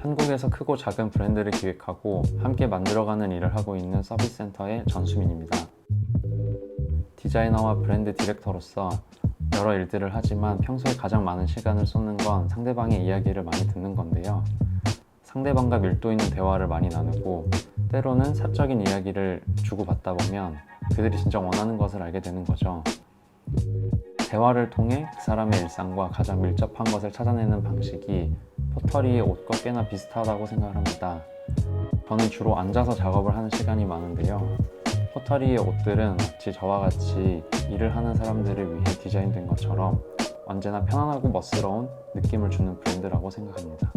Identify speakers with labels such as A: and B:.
A: 한국에서 크고 작은 브랜드를 기획하고 함께 만들어가는 일을 하고 있는 서비스 센터의 전수민입니다. 디자이너와 브랜드 디렉터로서 여러 일들을 하지만 평소에 가장 많은 시간을 쏟는 건 상대방의 이야기를 많이 듣는 건데요. 상대방과 밀도 있는 대화를 많이 나누고 때로는 사적인 이야기를 주고받다 보면 그들이 진짜 원하는 것을 알게 되는 거죠. 대화를 통해 그 사람의 일상과 가장 밀접한 것을 찾아내는 방식이 포터리의 옷과 꽤나 비슷하다고 생각을 합니다. 저는 주로 앉아서 작업을 하는 시간이 많은데요. 포터리의 옷들은 마치 저와 같이 일을 하는 사람들을 위해 디자인된 것처럼 언제나 편안하고 멋스러운 느낌을 주는 브랜드라고 생각합니다.